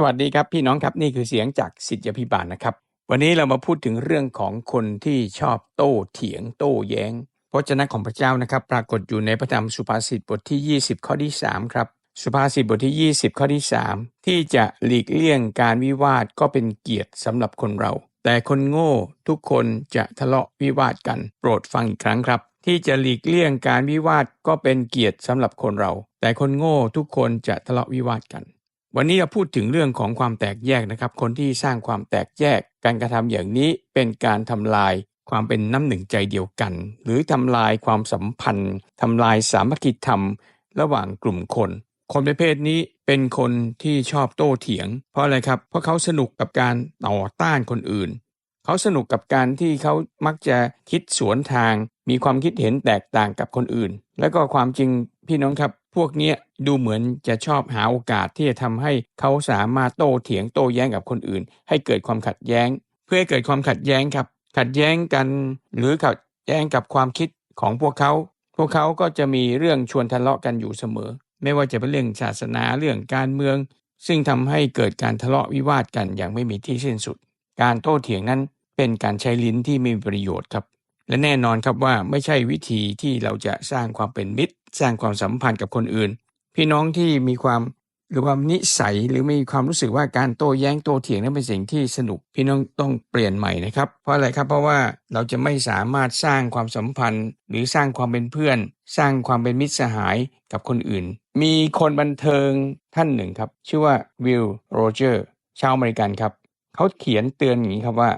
สวัสดีครับพี่น้องครับนี่คือเสียงจากสิทธิพิบาลนะครับ วันนี้เรามาพูดถึงเรื่องของคนที่ชอบโต้เถียงโต้แย้งพระเจ้าของพระเจ้านะครับ ปรากฏอยู่ในพระธรรมสุภาษิตบทที่ 20 ข้อที่ 3 ครับ สุภาษิตบทที่ 20 ข้อที่ 3 ที่จะหลีกเลี่ยงการวิวาทก็เป็นเกียรติสำหรับคนเรา แต่คนโง่ทุกคนจะทะเลาะวิวาทกัน โปรดฟังอีกครั้งครับ ที่จะหลีกเลี่ยงการวิวาทก็เป็นเกียรติสำหรับคนเรา แต่คนโง่ทุกคนจะทะเลาะวิวาทกัน วันนี้เราพูดถึงเรื่องของความแตกแยกนะครับ คนที่สร้างความแตกแยก การกระทำอย่างนี้เป็นการทำลายความเป็นน้ำหนึ่งใจเดียวกัน หรือทำลายความสัมพันธ์ทำลายสามัคคีธรรม ระหว่างกลุ่มคน คนประเภทนี้เป็นคนที่ชอบโต้เถียง เพราะอะไรครับ เพราะเขาสนุกกับการต่อต้านคนอื่น เขาสนุกกับการที่เขามักจะคิดสวนทาง มีความคิดเห็นแตกต่างกับคนอื่น แล้วก็ความจริงพี่น้องครับ วกเนี้ยดูเหมือนจะชอบหาโอกาสที่จะทำให้เขาสามารถโต้เถียงโต้แย้งกับคนอื่น ให้เกิดความขัดแย้ง เพื่อให้เกิดความขัดแย้งครับ ขัดแย้งกันหรือขัดแย้งกับความคิดของพวกเขา พวกเขาก็จะมีเรื่องชวนทะเลาะกันอยู่เสมอ ไม่ว่าจะเป็นเรื่องศาสนาเรื่องการเมือง ซึ่งทำให้เกิดการทะเลาะวิวาทกันอย่างไม่มีที่สิ้นสุด การโต้เถียงนั้นเป็นการใช้ลิ้นที่ไม่มีประโยชน์ครับ และแน่นอนครับว่าไม่ใช่วิธีที่เราจะสร้างความเป็นมิตร สร้างความสัมพันธ์กับคนอื่น พี่น้องที่มีความหรือว่านิสัยหรือมีความรู้สึกว่าการโต้แย้งโต้เถียงนั้นเป็นสิ่งที่สนุก พี่น้องต้องเปลี่ยนใหม่นะครับ เพราะอะไรครับเพราะว่าเราจะไม่สามารถสร้างความสัมพันธ์ หรือสร้างความเป็นเพื่อน สร้างความเป็นมิตรสหายกับคนอื่น มีคนบันเทิงท่านหนึ่งครับ ชื่อว่าวิลโรเจอร์ชาวอเมริกันครับ เขาเขียนเตือนอย่างนี้ครับว่า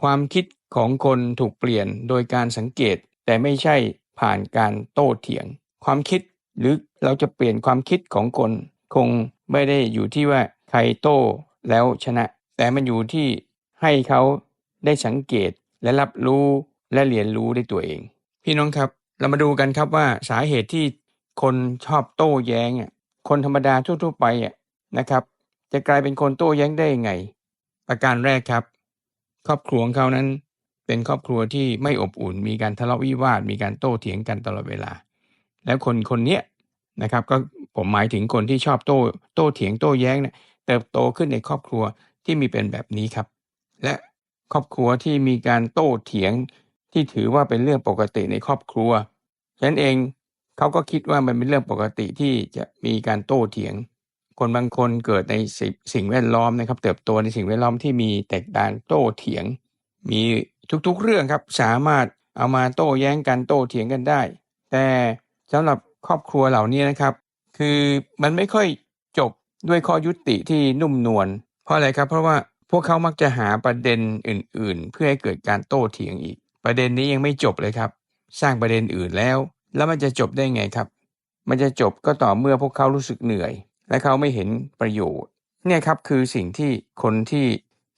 ความคิดของคนถูกเปลี่ยนโดยการสังเกต แต่ไม่ใช่ผ่านการโต้เถียง ความคิดหรือเราจะเปลี่ยนความคิดของคน คงไม่ได้อยู่ที่ว่าใครโต้แล้วชนะ แต่มันอยู่ที่ให้เขาได้สังเกตและรับรู้และเรียนรู้ได้ตัวเอง พี่น้องครับเรามาดูกันครับว่าสาเหตุที่คนชอบโต้แย้งอะคนธรรมดาทั่วๆไปอะนะครับ จะกลายเป็นคนโต้แย้งได้ยังไง ประการแรกครับ ครอบครัวของเขานั้น เป็นครอบครัวที่ไม่อบอุ่น มีการทะเลาะวิวาทมีการโต้เถียงกันตลอดเวลา แล้วคนคนเนี้ยนะครับก็ผมหมายถึงคนที่ชอบโต้โต้เถียงโต้แย้งเนี่ยเติบโตขึ้นในครอบครัวที่มีเป็นแบบนี้ครับ และครอบครัวที่มีการโต้เถียงที่ถือว่าเป็นเรื่องปกติในครอบครัวฉะนั้นเองเขาก็คิดว่ามันเป็นเรื่องปกติที่จะมีการโต้เถียง คนบางคนเกิดในสิสิ่งแวดล้อมนะครับ เติบโตในสิ่งแวดล้อมที่มีแตกต่างโต้เถียง มีทุกๆเรื่องครับสามารถเอามาโต้แย้งกันโต้เถียงกันได้ แต่ สำหรับครอบครัวเหล่านี้นะครับ คือมันไม่ค่อยจบด้วยข้อยุติที่นุ่มนวลเพราะอะไรครับ เพราะว่าพวกเขามักจะหาประเด็นอื่น ๆ เพื่อให้เกิดการโต้เถียงอีก ประเด็นนี้ยังไม่จบเลยครับ สร้างประเด็นอื่นแล้ว แล้วมันจะจบได้ไงครับ มันจะจบก็ต่อเมื่อพวกเขารู้สึกเหนื่อย และเขาไม่เห็นประโยชน์เนี่ยครับคือสิ่งที่คนที่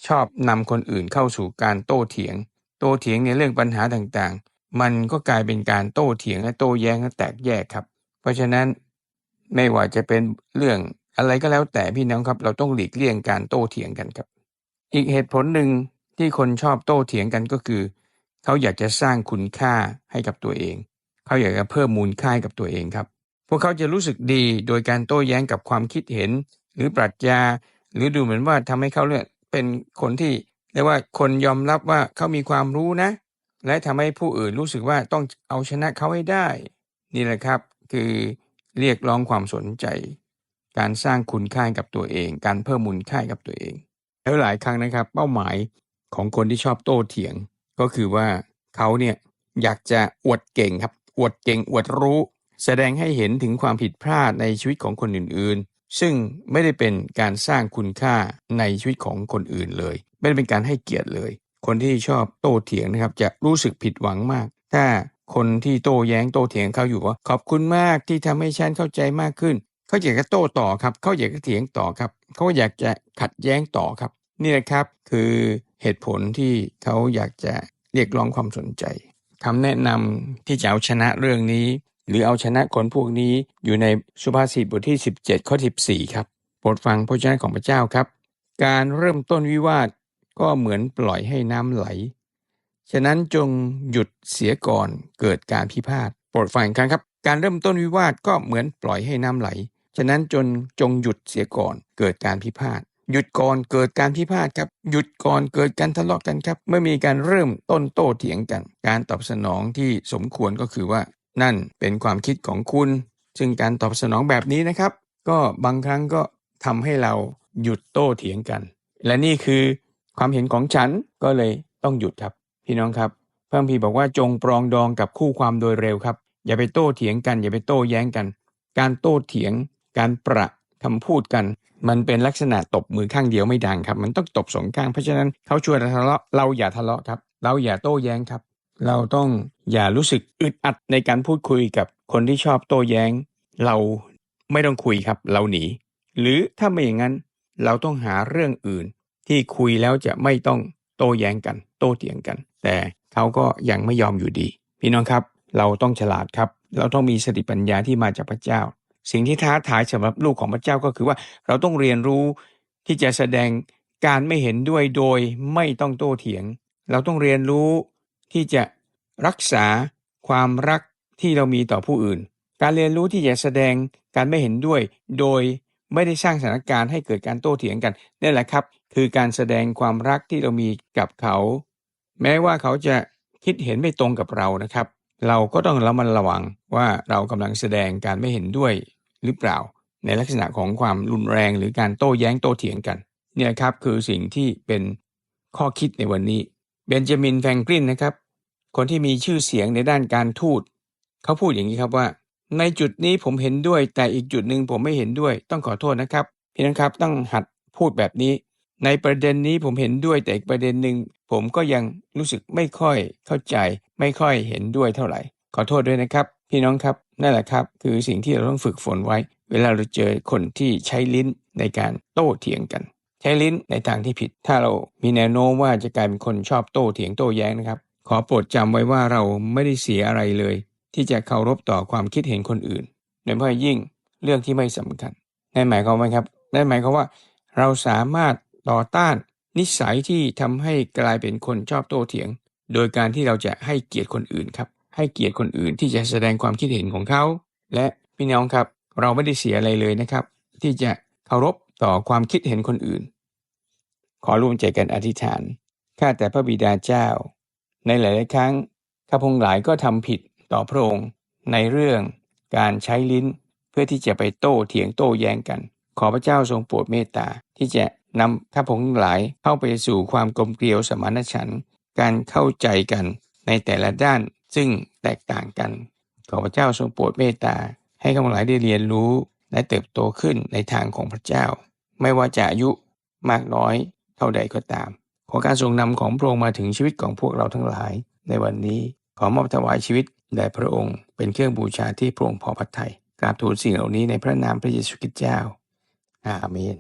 ชอบนำคนอื่นเข้าสู่การโต้เถียง โต้เถียงในเรื่องปัญหาต่างๆ มันก็กลายเป็นการโต้เถียงและโต้แย้งและแตกแยกครับ เพราะฉะนั้นไม่ว่าจะเป็นเรื่องอะไรก็แล้วแต่พี่น้องครับ เราต้องหลีกเลี่ยงการโต้เถียงกันครับ อีกเหตุผลหนึ่งที่คนชอบโต้เถียงกันก็คือ เขาอยากจะสร้างคุณค่าให้กับตัวเอง เขาอยากจะเพิ่มมูลค่าให้กับตัวเองครับ พวกเขาจะรู้สึกดีโดยการโต้แย้งกับความคิดเห็น หรือปรัชญา หรือดูเหมือนว่าทำให้เขาเนี่ยเป็นคนที่เรียกว่าคนยอมรับว่าเขามีความรู้นะ และทำให้ผู้อื่นรู้สึกว่าต้องเอาชนะเขาให้ได้ นี่แหละครับ คือเรียกร้องความสนใจ การสร้างคุณค่ากับตัวเอง การเพิ่มมูลค่ากับตัวเอง แล้วหลายครั้งนะครับ เป้าหมายของคนที่ชอบโต้เถียง ก็คือว่าเขาเนี่ยอยากจะอวดเก่งครับ อวดเก่งอวดรู้ แสดงให้เห็นถึงความผิดพลาดในชีวิตของคนอื่นๆ ซึ่งไม่ได้เป็นการสร้างคุณค่าในชีวิตของคนอื่นเลย ไม่ได้เป็นการให้เกียรติเลย คนที่ชอบโต้เถียงนะครับ จะรู้สึกผิดหวังมาก ถ้าคนที่โต้แย้งโต้เถียงเขาอยู่ว่าขอบคุณมากที่ทำให้ฉันเข้าใจมากขึ้น เขาอยากจะโต้ต่อครับ เขาอยากจะเถียงต่อครับ เขาอยากจะขัดแย้งต่อครับ นี่แหละครับคือเหตุผลที่เขาอยากจะเรียกร้องความสนใจคำแนะนำที่จะเอาชนะเรื่องนี้ หรือเอาชนะคนพวกนี้อยู่ในสุภาษิตบทที่ 17 ข้อ 14 ครับโปรดฟังพระเจ้าของพระเจ้าครับ การเริ่มต้นวิวาท ก็เหมือนปล่อยให้น้ำไหล ฉะนั้นจงหยุดเสียก่อนเกิดการพิพาทโปรดฟังกครั้งครับ การเริ่มต้นวิวาทก็เหมือนปล่อยให้น้ำไหล ฉะนั้นจนจงหยุดเสียก่อนเกิดการพิพาทหยุดก่อนเกิดการพิพาทครับ หยุดก่อนเกิดการทะเลาะกันครับ เมื่อมีการเริ่มต้นโต้เถียงกัน การตอบสนองที่สมควรก็คือว่า นั่นเป็นความคิดของคุณ ซึ่งการตอบสนองแบบนี้นะครับ ก็บางครั้งก็ทำให้เราหยุดโต้เถียงกัน และนี่คือ ความเห็นของฉันก็เลยต้องหยุดครับ พี่น้องครับพระคัมภีร์บอกว่าจงปรองดองกับคู่ความโดยเร็วครับ อย่าไปโต้เถียงกัน อย่าไปโต้แย้งกัน การโต้เถียง การประคำพูดกัน มันเป็นลักษณะตบมือข้างเดียวไม่ดังครับ มันต้องตบสองข้างเพราะฉะนั้นเขาชวนทะเลาะเราอย่าทะเลาะครับ เราอย่าโต้แย้งครับ เราต้องอย่ารู้สึกอึดอัดในการพูดคุยกับคนที่ชอบโต้แย้ง เราไม่ต้องคุยครับ เราหนีหรือถ้าไม่อย่างนั้นเราต้องหาเรื่องอื่น ที่คุยแล้วจะไม่ต้องโต้แย้งกัน โต้เถียงกัน แต่เขาก็ยังไม่ยอมอยู่ดี พี่น้องครับ เราต้องฉลาดครับ เราต้องมีสติปัญญาที่มาจากพระเจ้า สิ่งที่ท้าทายสำหรับลูกของพระเจ้าก็คือว่าเราต้องเรียนรู้ที่จะแสดงการไม่เห็นด้วยโดยไม่ต้องโต้เถียง เราต้องเรียนรู้ที่จะรักษาความรักที่เรามีต่อผู้อื่น การเรียนรู้ที่จะแสดงการไม่เห็นด้วย โดย ไม่ได้สร้างสถานการณ์ให้เกิดการโต้เถียงกันนี่แหละครับ คือการแสดงความรักที่เรามีกับเขา แม้ว่าเขาจะคิดเห็นไม่ตรงกับเรานะครับ เราก็ต้องระมัดระวังว่าเรากำลังแสดงการไม่เห็นด้วยหรือเปล่า ในลักษณะของความรุนแรงหรือการโต้แย้งโต้เถียงกันเนี่ยครับคือสิ่งที่เป็นข้อคิดในวันนี้เบนจามินแฟรงกลินนะครับ คนที่มีชื่อเสียงในด้านการทูต เขาพูดอย่างนี้ครับว่า ในจุดนี้ผมเห็นด้วย แต่อีกจุดหนึ่งผมไม่เห็นด้วย ต้องขอโทษนะครับพี่น้องครับต้องหัดพูดแบบนี้ ในประเด็นนี้ผมเห็นด้วยแต่อีกประเด็นหนึ่งผมก็ยังรู้สึกไม่ค่อยเข้าใจ ไม่ค่อยเห็นด้วยเท่าไหร่ ขอโทษด้วยนะครับ พี่น้องครับนั่นแหละครับ คือสิ่งที่เราต้องฝึกฝนไว้ เวลาเราเจอคนที่ใช้ลิ้นในการโต้เถียงกัน ใช้ลิ้นในทางที่ผิด ถ้าเรามีแนวโน้มว่าจะกลายเป็นคนชอบโต้เถียงโต้แย้งนะครับ ขอโปรดจำไว้ว่าเราไม่ได้เสียอะไรเลย ที่จะเคารพต่อความคิดเห็นคนอื่น โดยเฉพาะยิ่งเรื่องที่ไม่สำคัญนั่นหมายความว่าครับนั่นหมายความว่าเราสามารถต่อต้านนิสัยที่ทำให้กลายเป็นคนชอบโต้เถียง โดยการที่เราจะให้เกียรติคนอื่นครับ ให้เกียรติคนอื่นที่จะแสดงความคิดเห็นของเขา และพี่น้องครับ เราไม่ได้เสียอะไรเลยนะครับ ที่จะเคารพต่อความคิดเห็นคนอื่น ขอร่วมใจกันอธิษฐาน ข้าแต่พระบิดาเจ้า ในหลาย ๆ ครั้งข้าพงหลายก็ทำผิด ต่อพระองค์ในเรื่องการใช้ลิ้นเพื่อที่จะไปโต้เถียงโต้แย้งกัน ขอพระเจ้าทรงโปรดเมตตาที่จะนำข้าพงหลายเข้าไปสู่ความกลมเกลียวสมานฉันท์การเข้าใจกันในแต่ละด้านซึ่งแตกต่างกัน ขอพระเจ้าทรงโปรดเมตตา ให้ข้าพงหลายได้เรียนรู้และเติบโตขึ้นในทางของพระเจ้า ไม่ว่าจะอายุมากน้อยเท่าใดก็ตาม ขอการทรงนำของพระองค์มาถึงชีวิตของพวกเราทั้งหลาย ในวันนี้ขอมอบถวายชีวิต แด่พระองค์เป็นเครื่องบูชาที่พระองค์พอพระทัยกราบทูลสิ่งเหล่านี้ในพระนามพระเยซูคริสต์เจ้า อาเมน